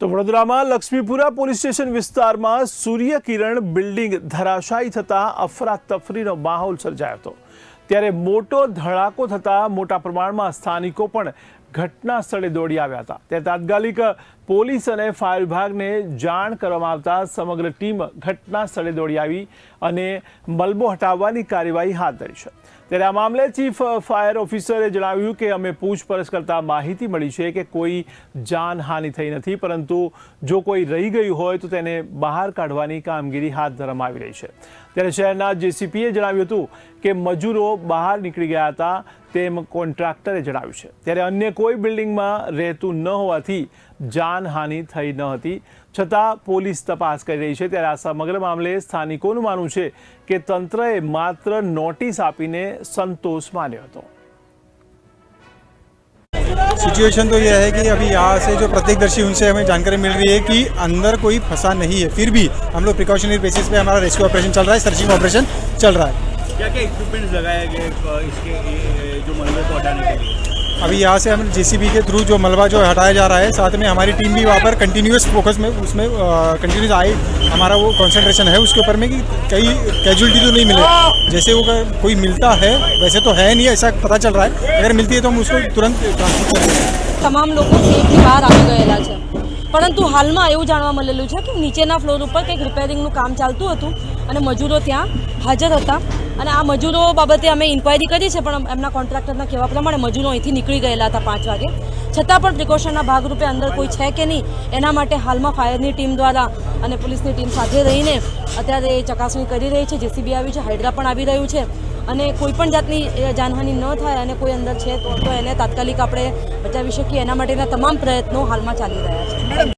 તો વડોદરામાં Laxmipura police station વિસ્તારમાં સૂર્યકિરણ બિલ્ડિંગ ધરાશાયી થતાં અફરાતફરીનો માહોલ સર્જાયો હતો. ત્યારે મોટો ધડાકો થતાં મોટા પ્રમાણમાં સ્થાનિકો પણ ઘટના સ્થળે દોડી આવ્યા હતા. ત્યારે તાત્કાલિક પોલીસ અને ફાયર વિભાગને જાણ કરવામાં આવતા સમગ્ર ટીમ ઘટના સ્થળે દોડી આવી અને મલબો હટાવવાની કાર્યવાહી હાથ ધરી છે. ત્યારે આ મામલે ચીફ ફાયર ઓફિસરે જણાવ્યું કે અમે પૂછપરછ કરતા માહિતી મળી છે કે કોઈ જાનહાનિ થઈ નથી, પરંતુ જો કોઈ રહી ગયું હોય તો તેને બહાર કાઢવાની કામગીરી હાથ ધરવામાં આવી રહી છે. ત્યારે શહેરના જેસીપીએ જણાવ્યું હતું કે મજૂરો બહાર નીકળી ગયા હતા તેમ કોન્ટ્રાક્ટરે જણાવ્યું છે. ત્યારે અન્ય કોઈ બિલ્ડિંગમાં રહેતું ન હોવાથી જાનહાનિ થઈ ન હતી. છતાં પોલીસ તપાસ કરી રહી છે. ત્યારે આ સમગ્ર મામલે સ્થાનિકોનું માનવું છે કે તંત્રએ માત્ર નોટિસ આપીને સંતોષ માન્યો હતો. सिचुएशन तो यह है कि अभी यहाँ से जो प्रत्यक्षदर्शी उनसे हमें जानकारी मिल रही है कि अंदर कोई फंसा नहीं है। फिर भी हम लोग प्रिकॉशनरी बेसिस पे हमारा रेस्क्यू ऑपरेशन चल रहा है सर्चिंग ऑपरेशन चल रहा है। क्या क्या इक्विपमेंट्स लगाए गए, इसके जो मंदिर को हटाने के लिए? अभी यहाँ से हम जेसीबी के थ्रू जो मलबा जो हटाया जा रहा है साथ में हमारी टीम भी वहाँ पर कंटिन्यूस फोकस में उसमें कंटिन्यूस आए हमारा वो कंसंट्रेशन है उसके ऊपर में कि कई कैजुअलिटी तो नहीं मिले जैसे वो अगर कोई मिलता है वैसे तो है नहीं ऐसा पता चल रहा है अगर मिलती है तो हम उसको तुरंत ट्रांसफर कर देंगे તમામ લોકો સેફથી બહાર આવી ગયેલા છે પરંતુ હાલમાં એવું જાણવા મળેલું છે કે નીચેના ફ્લોર ઉપર કંઈક રિપેરિંગનું કામ ચાલતું હતું અને મજૂરો ત્યાં હાજર હતા અને આ મજૂરો બાબતે અમે ઇન્ક્વાયરી કરી છે, પણ એમના કોન્ટ્રાક્ટરના કહેવા પ્રમાણે મજૂરો અહીંથી નીકળી ગયેલા હતા પાંચ વાગે. છતાં પણ પ્રિકોશનના ભાગરૂપે અંદર કોઈ છે કે નહીં, એના માટે હાલમાં ફાયરની ટીમ દ્વારા અને પોલીસની ટીમ સાથે રહીને અત્યારે એ ચકાસણી કરી રહી છે. જેસીબી આવ્યું છે હાઇડ્રા પણ આવી રહ્યું છે. અને કોઈ પણ જાતની જાનહાનિ ન થાય અને કોઈ અંદર છે તો એને તાત્કાલિક આપણે બચાવી શકીએ. એના માટેના તમામ પ્રયત્નો હાલમાં ચાલી રહ્યા છે.